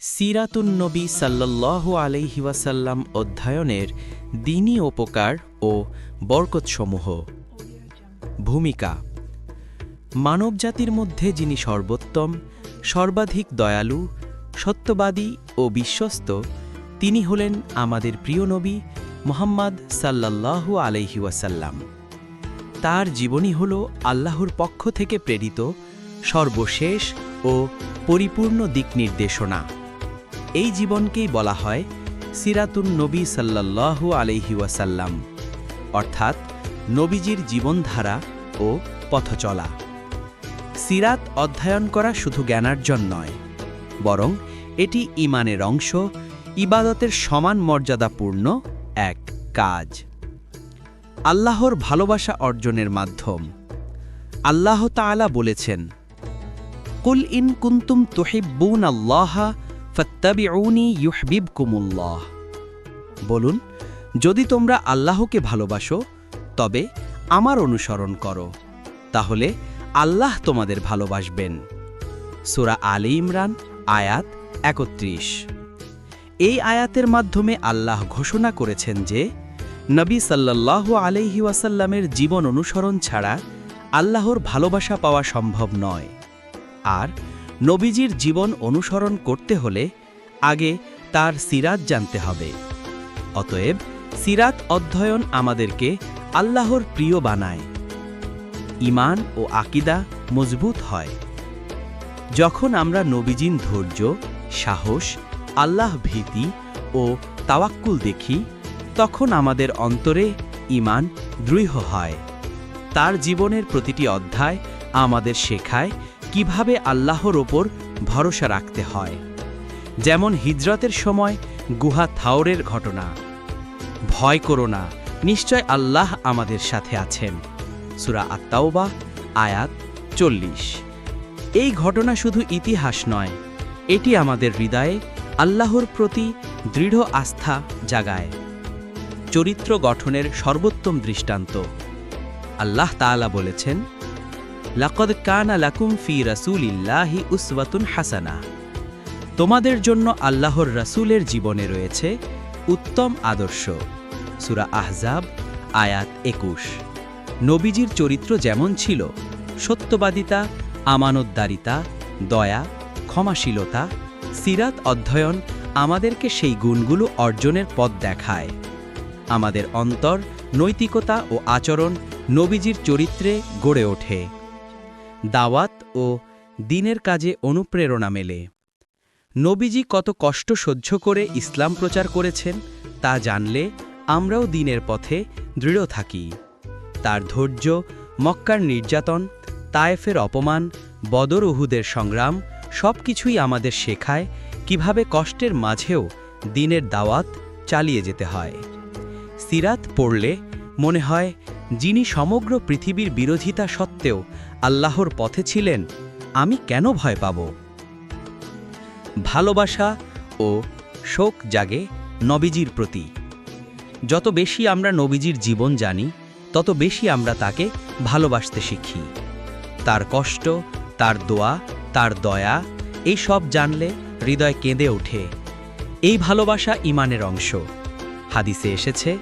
সিরাতুন্নবী সাল্লাল্লাহু আলাইহি ওয়াসাল্লাম অধ্যয়নের দিনী উপকার ও বরকতসমূহ। ভূমিকা, মানবজাতির মধ্যে যিনি সর্বোত্তম, সর্বাধিক দয়ালু, সত্যবাদী ও বিশ্বস্ত, তিনি হলেন আমাদের প্রিয় নবী মোহাম্মদ সাল্লাল্লাহু আলাইহি তার জীবনী হল আল্লাহর পক্ষ থেকে প্রেরিত সর্বশেষ ও পরিপূর্ণ দিক নির্দেশনা। এই জীবনকেই বলা হয় সিরাতুন নবী সাল্লাল্লাহু আলাইহি ওয়াসাল্লাম। অর্থাৎ নবীজির জীবনধারা ও পথচলা। সিরাত অধ্যয়ন করা শুধু জ্ঞানার্জন নয়, বরং এটি ইমানের অংশ, ইবাদতের সমান মর্যাদাপূর্ণ এক কাজ। আল্লাহর ভালোবাসা অর্জনের মাধ্যম। আল্লাহ তাআলা বলেছেন, কুল ইন কুন্তুম তুহিব্বুন আল্লাহ ফত্তাবিউনি ইউহবিব কুমুল্লাহ বলুন, যদি তোমরা আল্লাহকে ভালোবাসো, তবে আমার অনুসরণ করো, তাহলে আল্লাহ তোমাদের ভালোবাসবেন। সুরা আলী ইমরান, আয়াত একত্রিশ। এই আয়াতের মাধ্যমে আল্লাহ ঘোষণা করেছেন যে, নবী সাল্লাল্লাহু আলাইহি ওয়াসাল্লামের জীবন অনুসরণ ছাড়া আল্লাহর ভালোবাসা পাওয়া সম্ভব নয়। আর নবীজির জীবন অনুসরণ করতে হলে আগে তার সিরাত জানতে হবে। অতএব সিরাত অধ্যয়ন আমাদেরকে আল্লাহর প্রিয় বানায়। ইমান ও আকিদা মজবুত হয়। যখন আমরা নবীজিন ধৈর্য, সাহস, আল্লাহ ভীতি ও তাওয়াক্কুল দেখি, তখন আমাদের অন্তরে ইমান দৃঢ় হয়। তার জীবনের প্রতিটি অধ্যায় আমাদের শেখায় কীভাবে আল্লাহর ওপর ভরসা রাখতে হয়। যেমন হিজরতের সময় গুহা থাওরের ঘটনা। ভয় করো না, নিশ্চয় আল্লাহ আমাদের সাথে আছেন। সুরা আত্মাওবা আয়াত চল্লিশ। এই ঘটনা শুধু ইতিহাস নয়, এটি আমাদের হৃদয়ে আল্লাহর প্রতি দৃঢ় আস্থা জাগায়। চরিত্র গঠনের সর্বোত্তম দৃষ্টান্ত। আল্লাহ তাআলা বলেছেন, লাকদ কানা লাকুম ফি রাসূলিল্লাহি উসওয়াতুন হাসানা। তোমাদের জন্য আল্লাহর রাসূলের জীবনে রয়েছে উত্তম আদর্শ। সুরা আহজাব, আয়াত একুশ। নবীজির চরিত্র যেমন ছিল, সত্যবাদিতা, আমানতদারিতা, দয়া, ক্ষমাশীলতা, সিরাত অধ্যয়ন আমাদেরকে সেই গুণগুলো অর্জনের পথ দেখায়। আমাদের অন্তর, নৈতিকতা ও আচরণ নবীজির চরিত্রে গড়ে ওঠে। দাওয়াত ও দিনের কাজে অনুপ্রেরণা মেলে। নবীজি কত কষ্ট সহ্য করে ইসলাম প্রচার করেছেন, তা জানলে আমরাও দিনের পথে দৃঢ় থাকি। তার ধৈর্য, মক্কার নির্যাতন, তায়েফের অপমান, বদর উহুদের সংগ্রাম সব কিছুই আমাদের শেখায় কীভাবে কষ্টের মাঝেও দিনের দাওয়াত চালিয়ে যেতে হয়। সিরাত পড়লে মনে হয় যিনি সমগ্র পৃথিবীর বিরোধিতা সত্ত্বেও আল্লাহর পথে ছিলেন, আমি কেন ভয় পাব? ভালোবাসা ও শোক জাগে নবীজির প্রতি। যত বেশি আমরা নবীজির জীবন জানি, তত বেশি আমরা তাকে ভালোবাসতে শিখি। তার কষ্ট, তার দোয়া, তার দয়া, এই সব জানলে হৃদয় কেঁদে ওঠে। এই ভালোবাসা ইমানের অংশ। হাদিসে এসেছে,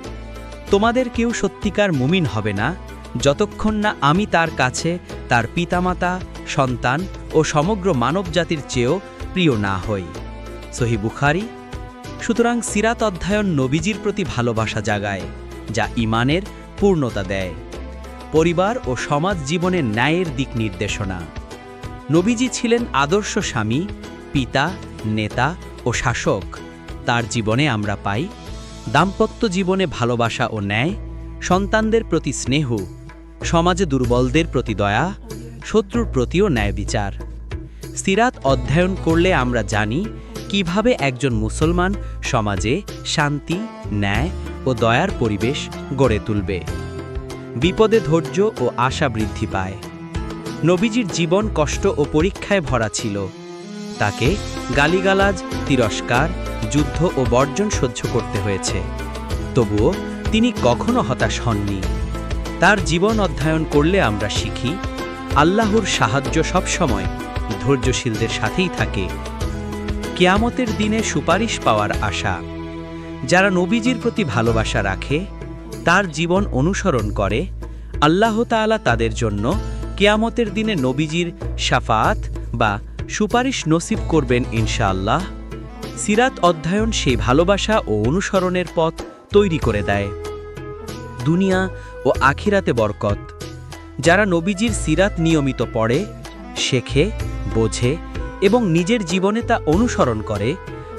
তোমাদের কেউ সত্যিকার মুমিন হবে না, যতক্ষণ না আমি তার কাছে তার পিতামাতা, সন্তান ও সমগ্র মানবজাতির চেয়েও প্রিয় না হই। সহি বুখারি, সুতরাং সিরাত অধ্যয়ন নবীজির প্রতি ভালোবাসা জাগায়, যা ইমানের পূর্ণতা দেয়। পরিবার ও সমাজ জীবনে ন্যায়ের দিক নির্দেশনা। নবীজি ছিলেন আদর্শ স্বামী, পিতা, নেতা ও শাসক। তার জীবনে আমরা পাই দাম্পত্য জীবনে ভালোবাসা ও ন্যায়, সন্তানদের প্রতি স্নেহ, সমাজে দুর্বলদের প্রতি দয়া, শত্রুর প্রতিও ন্যায় বিচার। সিরাত অধ্যয়ন করলে আমরা জানি কীভাবে একজন মুসলমান সমাজে শান্তি, ন্যায় ও দয়ার পরিবেশ গড়ে তুলবে। বিপদে ধৈর্য ও আশা বৃদ্ধি পায়। নবীজির জীবন কষ্ট ও পরীক্ষায় ভরা ছিল। তাকে গালিগালাজ, তিরস্কার, যুদ্ধ ও বর্জন সহ্য করতে হয়েছে। তবুও তিনি কখনো হতাশ হননি। তার জীবন অধ্যয়ন করলে আমরা শিখি, আল্লাহর সাহায্য সবসময় ধৈর্যশীলদের সাথেই থাকে। কেয়ামতের দিনে সুপারিশ পাওয়ার আশা। যারা নবীজির প্রতি ভালোবাসা রাখে, তার জীবন অনুসরণ করে, আল্লাহ তাআলা তাদের জন্য কেয়ামতের দিনে নবীজির শাফাত বা সুপারিশ নসিব করবেন ইনশাআল্লাহ। সিরাত অধ্যয়ন সেই ভালোবাসা ও অনুসরণের পথ তৈরি করে দেয়। দুনিয়া ও আখিরাতে বরকত। যারা নবীজির সিরাত নিয়মিত পড়ে, শেখে বোঝে এবং নিজের জীবনে তা অনুসরণ করে,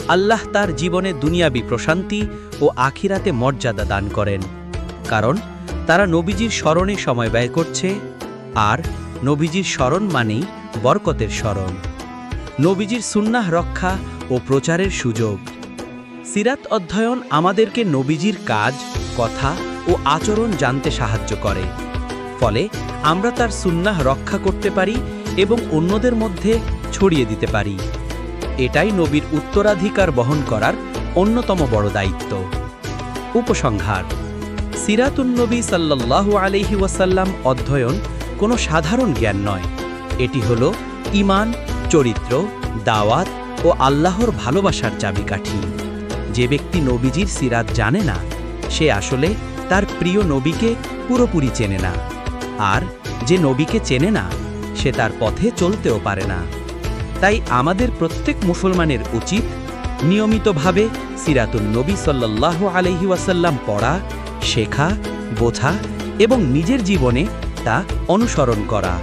আল্লাহ তার জীবনে দুনিয়াবি প্রশান্তি ও আখিরাতে মর্যাদা দান করেন। কারণ, তারা নবীজির স্মরণে সময় ব্যয় করছে, আর নবীজির স্মরণ মানেই বরকতের স্মরণ। নবীজির সুন্নাহ রক্ষা ও প্রচারের সুযোগ। সিরাত অধ্যয়ন আমাদেরকে নবীজির কাজ, কথা ও আচরণ জানতে সাহায্য করে। ফলে আমরা তার সুন্নাহ রক্ষা করতে পারি এবং অন্যদের মধ্যে ছড়িয়ে দিতে পারি। এটাই নবীর উত্তরাধিকার বহন করার অন্যতম বড় দায়িত্ব। উপসংহার। সিরাতুন নবী সাল্লাল্লাহু আলাইহি ওয়াসাল্লাম অধ্যয়ন কোনো সাধারণ জ্ঞান নয়। এটি হল ইমান চরিত্র, দাওয়াত ও আল্লাহর ভালোবাসার চাবিকাঠি। যে ব্যক্তি নবীজির সিরাত জানে না, সে আসলে তার প্রিয় নবীকে পুরোপুরি চেনে না। আর যে নবীকে চেনে না সে তার পথে চলতেও পারে না। তাই আমাদের প্রত্যেক মুসলমানের উচিত নিয়মিতভাবে সিরাতুল নবী সাল্লাহ আলহি ওয়াসাল্লাম পড়া, শেখা, বোঝা এবং নিজের জীবনে তা অনুসরণ করা।